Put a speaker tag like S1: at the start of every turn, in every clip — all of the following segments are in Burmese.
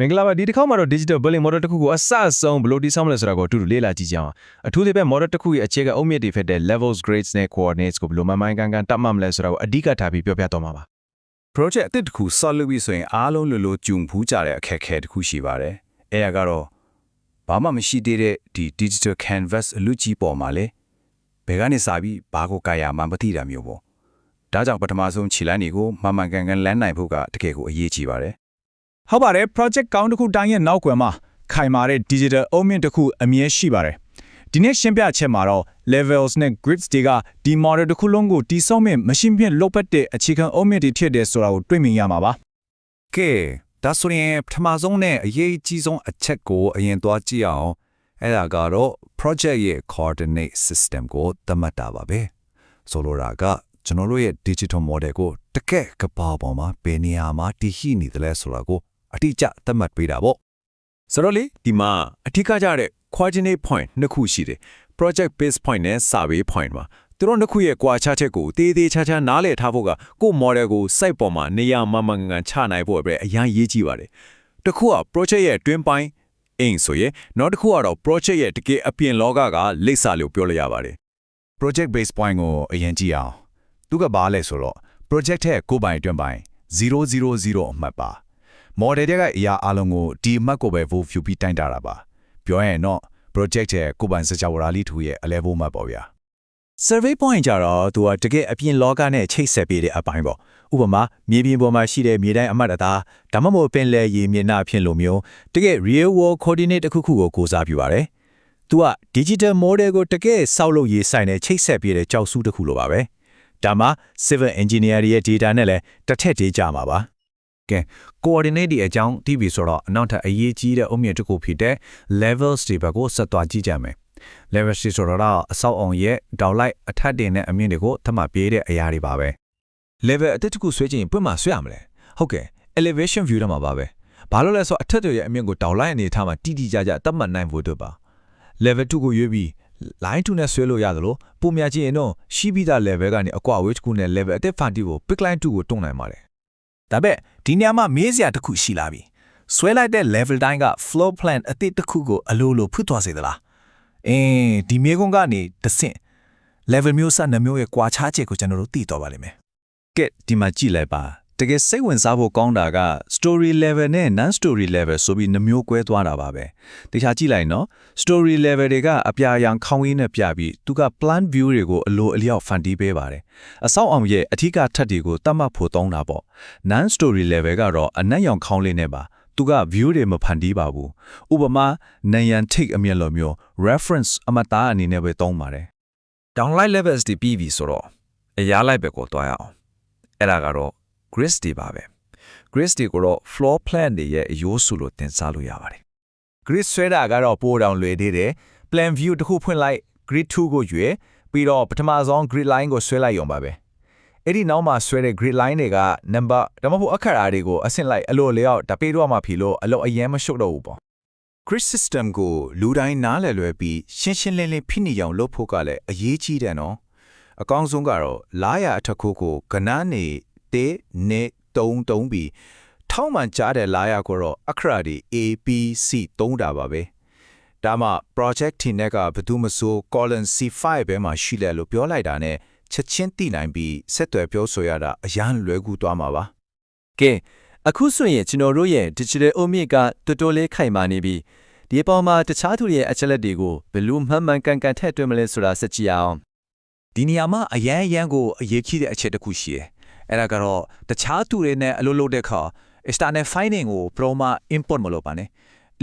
S1: မင်္ဂလာပါဒီတစ်ခေါက်မှာတော့ digital building model တစ်ခုကိုအစအဆုံးဘယ်လိုတည်ဆောက်မလဲဆိုတာကိုအတူတူလေ့လာကြည့်ကြအောင်အထူးသဖြင့် model တစ်ခုရဲ့အခြေခံအုတ်မြစ်တွေဖြစ်တဲ့ levels grades နဲ့ coordinates ကိုဘယ်လိုမှန်မှန်ကန်ကန်တတ်မှတ်မလဲဆိုတာကိုအဓိကထားပြီးပြောပြတော့မှာပါ
S2: project အသစ်တစ်ခု solve လုပ်ပြီးဆိုရင်အားလုံးလိုလိုဂျုံဖူးကြတဲ့အခက်အခဲတစ်ခုရှိပါတယ်။အဲဒါကတော့ဘာမှမရှိသေးတဲ့ဒီ digital canvas အလူကြီးပေါ်မှာလေဘယ်ကနေစပြီးဘာကိုကာရမှမသိတာမျိုးပေါ့။ဒါကြောင့်ပထမဆုံးခြေလမ်းတွေကိုမှန်မှန်ကန်ကန်လမ်းနိုင်ဖို့ကတကယ်ကိုအရေးကြီးပါတယ်
S3: ဟုတ်ပါတယ် project ကောင်းတစ်ခုတိုင်းရဲ့နောက်ကွယ်မှာခိုင်မာတဲ့ digital အုံမြင့်တစ်ခုအမြဲရှိပါတယ်ဒီနေ့ရှင်းပြချက်မှာတော့ levels နဲ့ grids တွေကဒီ model တစ်ခုလုံးကိုတိစောက်မဲ့မရှင်းပြလုတ်ပတ်တဲ့အခြေခံအုံမြင့်တွေဖြစ်တယ်ဆိုတာကိုတွေ့မြင်ရမှာပါ။
S2: ကဲဒါဆိုရင်ပထမဆုံးနဲ့အရေးကြီးဆုံးအချက်ကိုအရင်သွားကြည့်အောင်။အဲဒါကတော့ project ရဲ့ coordinate system ကိုသတ်မှတ်တာပါပဲ။ဆိုလိုတာကကျွန်တော်တို့ရဲ့ digital model ကိုတကက်ကပ္ပါပေါ်မှာဘယ်နေရာမှာတည်ရှိနေတယ်လဲဆိုတာကို အတိအကျသတ်မှတ်ပေးတာပေါ့
S4: ဆိုတော့လေဒီမှာအထူးကကြတဲ့ coordinate point နှစ်ခုရှိတယ် project base point နဲ့ survey point မှာသူတို့နှစ်ခုရဲ့ကွာခြားချက်ကိုတေးသေးချာချာနားလည်ထားဖို့ကကိုယ့် model ကို site ပေါ်မှာနေရာမှန်မှန်ကန်ကန်ချနိုင်ဖို့အတွက်အရင်ရေးကြည့်ပါတယ်တစ်ခုက project ရဲ့တွင်းပိုင်းအိမ်ဆိုရင်နောက်တစ်ခုကတော့ project ရဲ့တကယ်အပြင်လောကကလိပ်စာလို့ပြောလို့ရပါတယ်
S3: project base point ကိုအရင်ကြည့်အောင်သူကဘာလဲဆိုတော့ project ရဲ့ကိုယ်ပိုင်အတွင်းပိုင်း000အမှတ်ပါ model တွေကအရာအလုံးကိုဒီအမှတ်ကိုပဲ vote view ပြီးတိုင်းတာတာပါပြောရရင်တော့ project ရဲ့ကိုယ်ပိုင်စကြဝဠာလေးထူရဲ့အလဲဖို့မှတ်ပေါ့ဗျာ
S4: survey point ကြတော့သူကတကယ်အပြင်လောကနဲ့ချိတ်ဆက်ပေးတဲ့အပိုင်းပေါ့ဥပမာမြေပြင်ပေါ်မှာရှိတဲ့မြေတိုင်းအမှတ်အသားဒါမှမဟုတ်ပင်လယ်ရေမျက်နှာအဖြစ်လိုမျိုးတကယ် real world coordinate တစ်ခုခုကိုကိုးစားပြုပါတယ်သူက digital model ကိုတကယ်စောက်လုပ်ရေးဆိုင်တဲ့ချိတ်ဆက်ပေးတဲ့ကြောက်စုတစ်ခုလိုပါပဲဒါမှ civil engineer ရဲ့ data နဲ့လည်းတစ်ထက်တည်းကြမှာပါ
S2: ကဲ coordinate ဒီအကြောင်း TV ဆိုတော့အနောက်ထပ်အရေးကြီးတဲ့အုံမြင့်တစ်ခုဖြစ်တဲ့ levels တွေဘက်ကိုဆက်သွားကြည့်ကြမယ် levels တွေဆိုတော့အဆောက်အုံရဲ့တောက်လိုက်အထက်တင်တဲ့အမြင့်တွေကိုသတ်မှတ်ပေးတဲ့အရာတွေပါပဲ
S4: level အတက်တစ်ခုဆွဲချင်ရင်ပွင့်မှာဆွဲရမလဲဟုတ်ကဲ့ elevation view တော့မှာပါပဲဘာလို့လဲဆိုတော့အထက်တွေရဲ့အမြင့်ကိုတောင်လိုက်အနေထားမှာတိတိကျကျတတ်မှတ်နိုင်ဖို့အတွက်ပါ level 2ကိုရွေးပြီး line 2နဲ့ဆွဲလို့ရသလိုပုံများကြည့်ရင်တော့ရှိပြီးသား level ကနေအကွာ weight ခုနဲ့ level အတက် fanti ကို pick line 2ကိုတွန်းနိုင်ပါတယ်
S3: ဒါပေမဲ့ဒီနေရာမှာမေးစရာတစ်ခုရှိလာပြီဆွဲလိုက်တဲ့ level တိုင်းက floor plan အသစ်တစ်ခုကိုအလိုလိုဖွင့်သွားစေသလားအင်းဒီမြေကွန်းကနေတစ်ဆင့် level မျိုးစနှမျိုးရဲ့ကွာခြားချက်ကိုကျွန်တော်တို့သိတော့ပါလိမ့်မယ်
S2: ကဲဒီမှာကြည့်လိုက်ပါ တကယ်စိတ်ဝင်စားဖို့ကောင်းတာက story level နဲ့ non story level ဆိုပြီးနှမျိုးကွဲသွားတာပါပဲတခြားကြည့်လိုက်နော် story level တွေကအပြာရောင်ခေါင်းရင်းနဲ့ပြပြီးသူက plan view တွေကိုအလိုအလျောက်ဖန်တီးပေးပါတယ်အဆောက်အုံရဲ့အထူးကထပ်တွေကိုတတ်မှတ်ဖို့တောင်းတာပေါ့ non story level ကတော့အနက်ရောင်ခေါင်းလေးနဲ့ပါသူက view တွေမဖန်တီးပါဘူးဥပမာနယံ take အမြင်လိုမျိုး reference အမတားအနေနဲ့ပဲသုံးပါတယ်
S5: downlight levels တွေပြီးပြီဆိုတော့အရာလိုက်ဘက်ကိုတွားရအောင်အဲ့ဒါကတော့ grid တွေပါပဲ grid တွေကိုတော့ floor plan တွေရဲ့အယိုးစုလို့သင်စားလို့ရပါတယ်
S4: grid ဆွဲတာကတော့ပိုတောင်လွယ်သေးတယ် plan view တစ်ခုဖွင့်လိုက် grid 2ကိုရွေးပြီးတော့ပထမဆုံး grid line ကိုဆွဲလိုက်ရုံပါပဲအဲ့ဒီနောက်မှာဆွဲတဲ့ grid line တွေက number ဒါမှမဟုတ်အခရာတွေကိုအဆင့်လိုက်အလိုလျောက်တပေးတော့မှဖြီလို့အလောက်အရင်မရှုပ်တော့ဘူးပေါ့
S2: grid system ကိုလူတိုင်းနားလည်လွယ်ပြီးရှင်းရှင်းလင်းလင်းဖိနေအောင်လုပ်ဖို့ကလည်းအရေးကြီးတယ်နော်အကောင်းဆုံးကတော့လာရအထက်ခိုးကိုကနန်းနေ တေနေတုံးတုံးပြီးထောက်မှန်ကြားတဲ့လာရကိုတော့အခရာဒီ A B C တုံးတာပါပဲဒါမှ project team ကဘယ်သူမဆို column C5 ပဲမှာရှိတယ်လို့ပြောလိုက်တာနဲ့ချက်ချင်းသိနိုင်ပြီးဆက်သွယ်ပြောဆိုရတာအရန်လွယ်ကူသွားမှာပါ
S1: ကဲအခုဆိုရင်ကျွန်တော်တို့ရဲ့ digital အုတ်မြစ်ကတော်တော်လေးခိုင်မာနေပြီဒီအပေါ်မှာတခြားသူတွေရဲ့အချက်လက်တွေကိုဘယ်လိုမှန်မှန်ကန်ကန်ထည့်သွင်းမလဲဆိုတာစကြည့်အောင်
S3: ဒီနေရာမှာအရန်အရန်ကိုအရေးကြီးတဲ့အချက်တစ်ခုရှိတယ် အဲ့ဒါကတော့တခြားသူတွေနဲ့အလုပ်လုပ်တဲ့အခါ external finding ကို promo import မလုပ်ပါနဲ့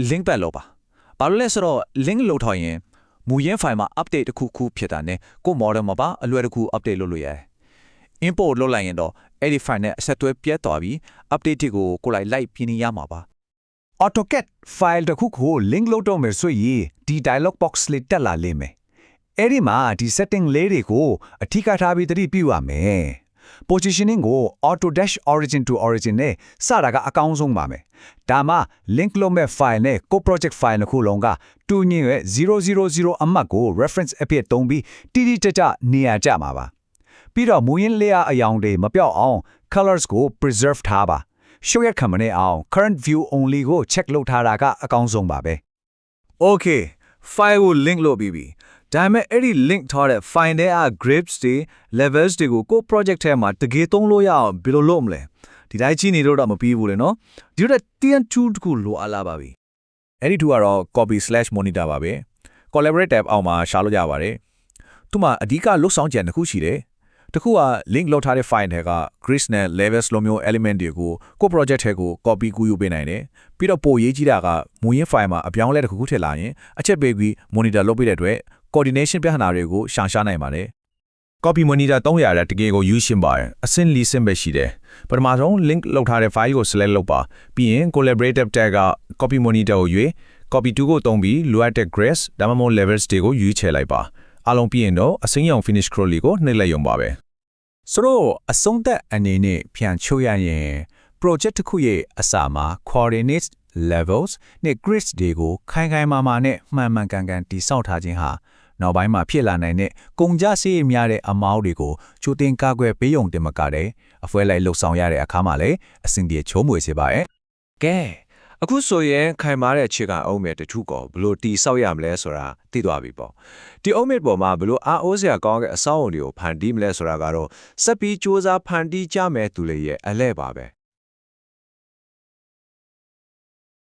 S3: link ပဲလုပ်ပါဘာလို့လဲဆိုတော့ link လုပ်ထားရင်မူရင်း file မှာ update တစ်ခုခုဖြစ်တာနဲ့ကိုယ် model မှာပါအလွယ်တကူ update လုပ်လို့ရတယ် import လုပ်လိုက်ရင်တော့အဲ့ဒီ file နဲ့အဆက်အသွယ်ပြတ်သွားပြီး update တွေကိုကိုယ်လိုက်လိုက်ပြင်းရမှာပါ AutoCAD file တစ်ခုကို link လုပ်တော့မယ်ဆိုရင်ဒီ dialog box လေးတက်လာလိမ့်မယ်အဲ့ဒီမှာဒီ setting လေးတွေကိုအထူးကထားပြီးတတိပြုရမယ် positioning ကို auto dash origin to origin နဲ့စတာကအကောင်းဆုံးပါမယ်ဒါမှ link လုပ်မဲ့ file နဲ့ကို project file တစ်ခုလုံးကတူညီရဲ့000အမှတ်ကို reference အဖြစ်သုံးပြီးတိတိကျကျနေရာကျမှာပါပြီးတော့မူရင်း layer အယောင်တွေမပြောက်အောင် colors ကို preserve ထားပါရှုပ်ရက်ခံမနေအောင် current view only ကို check လုပ်ထားတာကအကောင်းဆုံးပါပဲ Okay file ကို link လုပ်ပြီးပြီ ဒါပေမဲ့အဲ့ဒီ link ထားတဲ့ file ထဲက grids တွေ levels တွေကိုကိုယ့် project ထဲမှာတကယ်သုံးလို့ရအောင်ဘယ်လိုလုပ်မလဲဒီတိုင်းကြည့်နေတော့တော့မပြီးဘူးလေနော်ဒီတော့ TN2 တခုလိုအပ်လာပါပြီ
S2: အဲ့ဒီတူကတော့ copy/monitor ပါပဲ collaborate tab အောက်မှာရှာလို့ရပါတယ်သူမှာအဓိကလုတ်ဆောင်ကြံတစ်ခုရှိတယ်တစ်ခုက link လောက်ထားတဲ့ file တွေက grid နဲ့ levels လိုမျိုး element တွေကိုကိုယ့် project ထဲကို copy ကူးယူပေးနိုင်တယ်ပြီးတော့ပိုရေးကြည့်တာကမူရင်း file မှာအပြောင်းအလဲတစ်ခုခုထည့်လာရင်အချက်ပေးပြီး monitor လုပ်ပေးတဲ့အတွက် coordination ပြဿနာတွေကိုရှောင်ရှားနိုင်ပါတယ် copy monitor 300ရတကယ်ကို use ရှင်းပါတယ်အဆင့်လီဆင့်ပဲရှိတယ်ပထမဆုံး link လောက်ထားတဲ့ file ကို select လုပ်ပါပြီးရင် collaborative tab က copy monitor ကိုရွေး copy 2ကိုတုံးပြီးလိုအပ်တဲ့ grace ဒါမှမဟုတ် levels တွေကိုရွေးချယ်လိုက်ပါအားလုံးပြီးရင်တော့အစိမ်းရောင် finish scroll လေးကိုနှိပ်လိုက်ရုံပါပဲ
S4: ဆိုတော့အဆုံးသက်အနေနဲ့ပြန်ချိုးရရင် project တစ်ခုရဲ့အစာမှာ coordinates levels နဲ့ grids တွေကိုခိုင်ခိုင်မာမာနဲ့မှန်မှန်ကန်ကန်တည်ဆောက်ထားခြင်းဟာ နောက်ပိုင်းမှာဖြစ်လာနိုင်တဲ့ကုန်ကြစည်များတဲ့အမောင်းတွေကိုချိုးတင်ကားကွယ်ပေးုံတင်မကတဲ့အဖွဲလိုက်လှုပ်ဆောင်ရတဲ့အခါမှာလည်းအဆင်ပြေချိုးမွေစေပါရဲ့
S5: ကဲအခုဆိုရင်ခိုင်မာတဲ့အခြေခံအုံးမဲ့တထုကောဘလို့တီဆောက်ရမလဲဆိုတာသိသွားပြီပေါ့ဒီအုံးမဲ့ပေါ်မှာဘလို့အားအိုးစရာကောင်းတဲ့အဆောက်အုံတွေကိုဖန်တီးမလဲဆိုတာကတော့စက်ပြီးစ조사ဖန်တီးကြမယ်သူလေးရဲ့အလဲပါပဲ